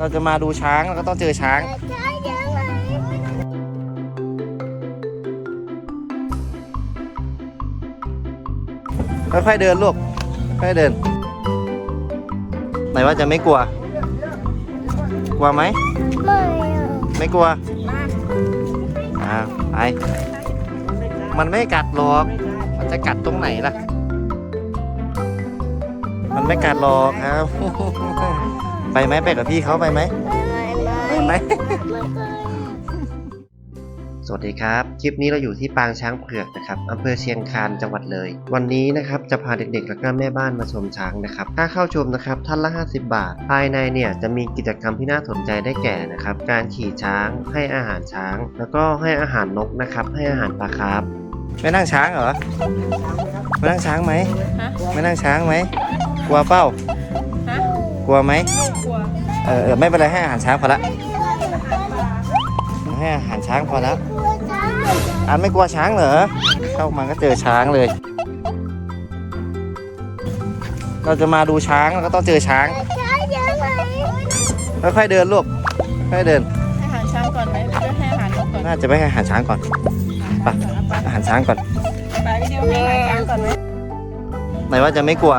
เราจะมาดูช้างเราก็ต้องเจอช้างช้างเยอะไหมค่อยๆเดินลูก ค่อยๆเดิน ไหนว่าจะไม่กลัว กลัวไหมไม่อะไม่กลัวอ่าไป มันไม่กัดหรอก มันจะกัดตรงไหนล่ะ มันไม่กัดหรอกครับ ไปไหมไปกับพี่เขาไปไหมไม่ไม่ไปไหมไม่เคยสวัสดีครับ คลิปนี้เราอยู่ที่ปางช้างเผือกนะครับอำเภอเชียงคานจังหวัดเลย วันนี้นะครับจะพาเด็กๆและก็แม่บ้านมาชมช้างนะครับค่าเข้าชมนะครับท่านละ 50 บาท ภายในเนี่ยจะมีกิจกรรมที่น่าสนใจได้แก่นะครับการขี่ช้างให้อาหารช้าง แล้วก็ให้อาหารนกนะครับให้อาหารปลาคาร์ฟไม่นั่งช้างเหรอไม่นั่งช้างไหมฮะไม่นั่งช้างไหมกลัวเป้าฮะ กลัวไหมกลัวเออเออไม่เป็นไรให้อาหารช้างพอละให้อาหารช้างพอแล้วกลัวช้างอันไม่กลัวช้างเหรอเข้ามาก็เจอช้างเลย เราจะมาดูช้างเราก็ต้องเจอช้างช้างเยอะไหมค่อยๆเดินลูกค่อยๆเดินให้อาหารช้างก่อนไหมหรือจะให้อาหารนกก่อนน่าจะไม่ให้อาหารช้างก่อนไปอาหารช้างก่อนไปวิดีโอให้อาหารช้างก่อนไหมไหนว่าจะไม่กลัว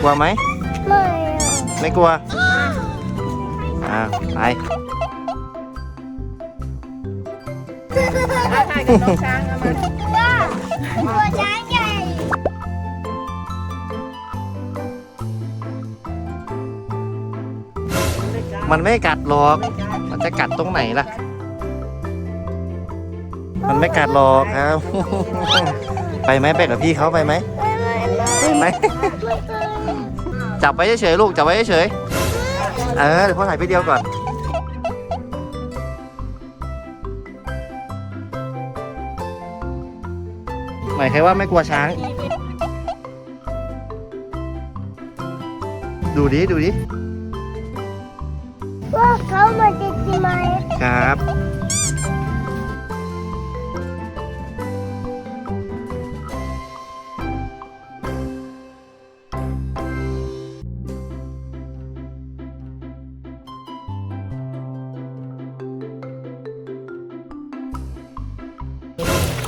กลัวไหม ไม่อะไม่กลัวอ่าไปอาถ่ายกับน้องช้างเอามาว้าวตัวช้างใหญ่มันไม่กัดหรอก มันจะกัดตรงไหนล่ะ มันไม่กัดหรอกครับ ไปไหมไปกับพี่เขาไปไหมไม่ไม่ไม่ไปไหมไม่เคย จับไว้เฉยๆลูกจับไว้เฉยๆเออเดี๋ยวพ่อถ่ายพี่เดียวก่อนหมายใครว่าไม่กลัวช้าง ดูดิ ดูดิ ว่าเขามาจะกินไหมครับ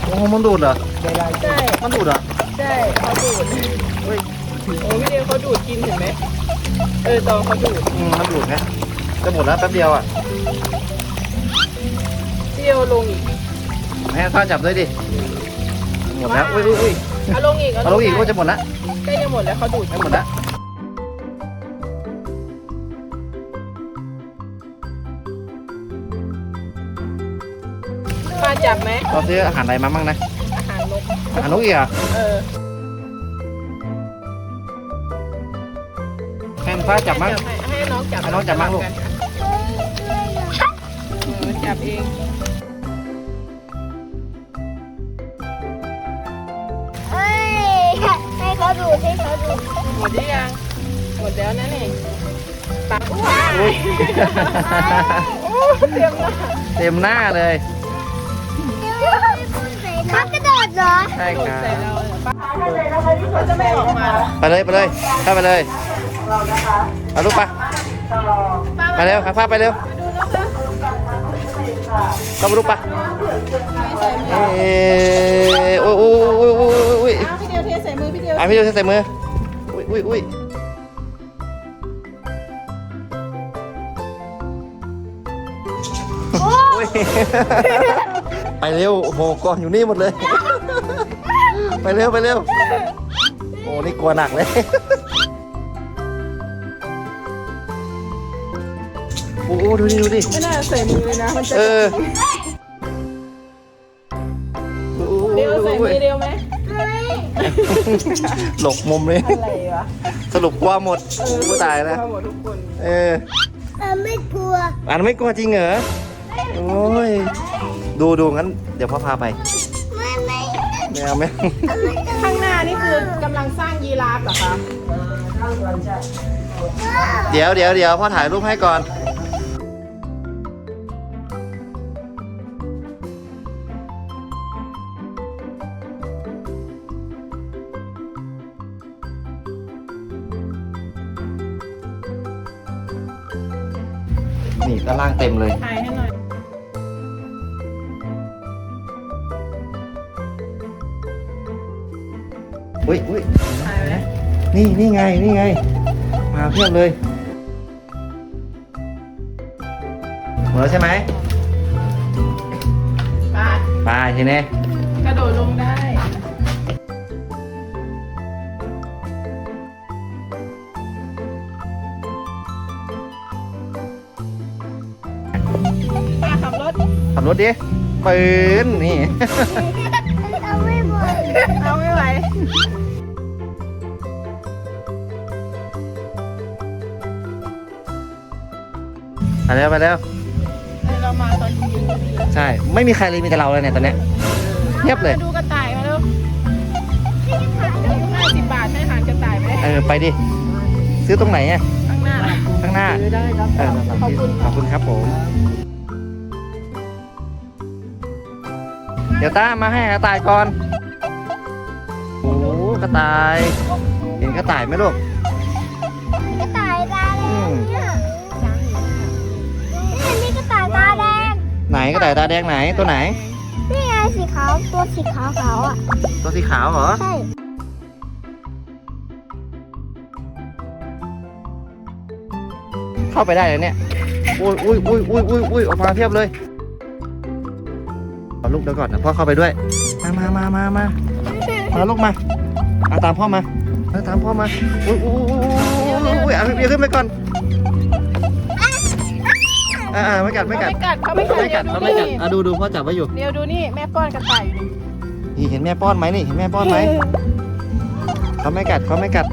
โอ้โหมันดูดเหรอใช่มันดูดเหรอใช่เขาดูดเฮ้ยโอ้วิดีโอเขาดูดกินเห็นไหมเออตอนเขาดูดอืมมันดูดนะจะหมดแล้วแป๊บเดียวอะวิดีโอลงอีกให้ข้าจับด้วยดิหมดแล้วอุ้ยอุ้ยอุ้ยเอาลงอีกเอาลงอีกก็จะหมดละใกล้จะหมดแล้วเขาดูดไม่หมดละ มาจับไหมเราซื้ออาหารอะไรมาบ้างนะ อาหารนกอาหารนกอีกเหรอะเออแทนฟ้าจับมั้ง ให้ให้น้องจับให้น้องจับมั่งลูก เออจับเองเอ้ยให้เขาดูให้เขาดูหมดหรือยังหมดแล้วนั่นเองปากว้าอุ้ยโอ้เตรียมแล้วเต็มหน้าเลย เขากระโดดเหรอ ใช่คใส่รับเราเลยปะเขาจะไม่ออกมาไปเลยไปเลยเข้าไปเลยเอาลูกไปไปเร็วครับฟ้าไปเร็วเข้ามาลูกไปเอ้ยโอ้ยโอ้ยโอ้ยโอ้ยโอ้ยอ้าวพี่เดียวเทใส่มือพี่เดียวอะพี่เดียวใส่มืออุ้ยอุ้ยอุ้ยอุ้ย ไปเร็ว โอ้โหก่อนอยู่นี่หมดเลย ไปเร็ว ไปเร็ว โอ้ นี่กลัวหนักเลย โอ้โหดูดิดูดิ ไม่น่าใส่มือเลยนะ มันจะเออโอ้โหเดียวใส่มือเดียวไหมหลบมุมเลย อะไรวะสรุปกลัวหมดกูตายแล้วเข้าหมดทุกคน เออเออไม่กลัว อันไม่กลัวจริงเหรอ โอ้ย ดูดูงั้น เดี๋ยวพ่อพาไป ไม่ไม่ไม่เอาไม่เอาข้างหน้านี่คือกำลังสร้างยีราฟเหรอคะเดี๋ยวเดี๋ยวเดี๋ยวพ่อถ่ายรูปให้ก่อน นี่ด้านล่างเต็มเลยถ่ายให้ อยอุ้ยอุ้ยถ่ายไว้นี่นี่ไงนี่ไง มาเพียบเลยหมดแล้วใช่ไหมไปไปทีนี้กระโดดลงได้ป้าขับรถ ขับรถดิปืนนี่ เอาไม่หมดเอาไม่ไหว ไปแล้วไปแล้ว เรามาตอนเย็นๆพอดีเลยใช่ ไม่มีใครเลยมีแต่เราเลยเนี่ยตอนเนี้ยเทียบเลย มาดูกระต่ายมาเร็วห้าสิบบาทให้อาหารกระต่ายไหมเออไปดิ ซื้อตรงไหนอะข้างหน้า ข้างหน้าซื้อได้ครับเออขอบคุณขอบคุณครับผม เดี๋ยวต้ามาให้กระต่ายก่อนโอ้ กระต่าย เห็นกระต่ายไหมลูก กระต่ายตาแดงเนี่ยนี่นี่กระต่ายตาแดง ไหนกระต่ายตาแดงไหนตัวไหน นี่ไงสีขาวตัวสีขาวขาวๆอะ ตัวสีขาวเหรอ ใช่เข้าไปได้เลยเนี่ย อุ้ยอุ้ยอุ้ยอุ้ยอุ้ยอุ้ยออกมาเพียบเลยเอาลูกเดี๋ยวก่อนนะพ่อเข้าไปด้วย มามามามามามาลูกมา เอาตามพ่อมาเอาตามพ่อมาอุ้ยอุ้ยอุ้ยอุ้ยอุ้ยเอาเบียร์ขึ้นไปก่อนอ่าอ่าไม่กัดไม่เขากัดไม่กัดเขาไม่กัดไม่กัดเขาไม่กัดอะดูดูพ่อจับไว้อยู่ เดี๋ยวดูนี่ แม่ป้อนกระต่ายอยู่นี่นี่เห็นแม่ป้อนไหมนี่เห็นแม่ป้อนไหมเขาไม่กัดเขาไม่กัด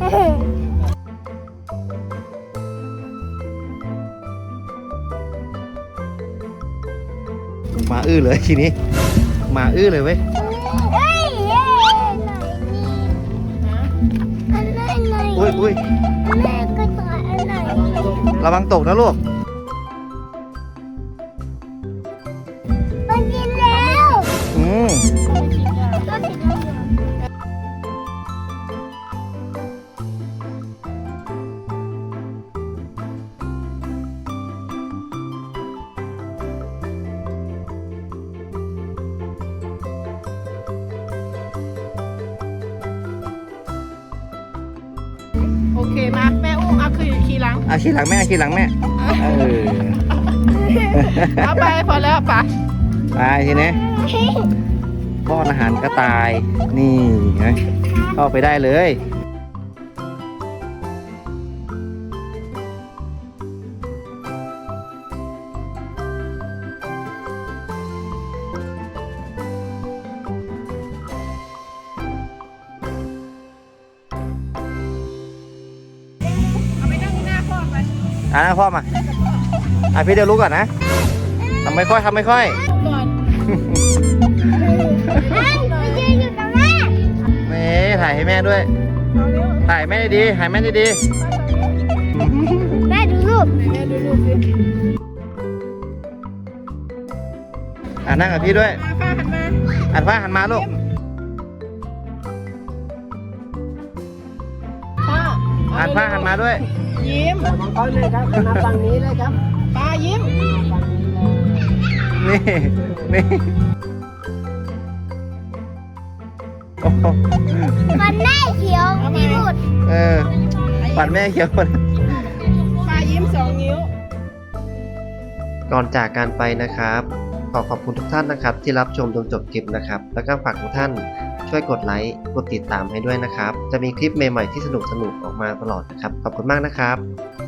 มาอื้อเลยทีนี้มาอื้อเลยเว้ย เอันไหนไหนอุ้ยอุ้ยแม่กระต่ายอันไหนระวังตกนะลูก มาแม่อุ้มเอาคือขี่หลังอาขี่หลังแม่ขี่หลังแม่เออเอาไปพอแล้วป่ะไปทีนี้ป้อนอาหารกระต่ายนี่ไงเข้าไปได้เลย อะนะพ่อมาอะพี่เดี๋ยวรู้ก่อนนะทำไม่ค่อยทำไม่ค่อย ก่อนมันยืนอยู่กับแม่เม่ถ่ายให้แม่ด้วยเอาเร็วถ่ายแม่ดีๆถ่ายแม่ดีแม่ดูรูปไหนแม่ดูรูปสิๆอะนั่งกับพี่ด้วยมาป้าหันมา อันฟ้าหันมาลูกป้า อันฟ้าหันมาด้วย ยิ้มเขาเลยครับมาฝั่งนี้เลยครับป้ายิ้มนี่นี่โอ้โหมันแม่เขียวมีหมุดเออปัดแม่เขียวหมดป้ายิ้มสองนิ้ว ก่อนจากการไปนะครับ ขอขอบคุณทุกท่านนะครับ ที่รับชมจนจบคลิปนะครับ แล้วก็ฝากทุกท่าน ช่วยกดไลค์ กดติดตามให้ด้วยนะครับ จะมีคลิปใหม่ๆที่สนุกๆออกมาตลอดนะครับ ขอบคุณมากนะครับ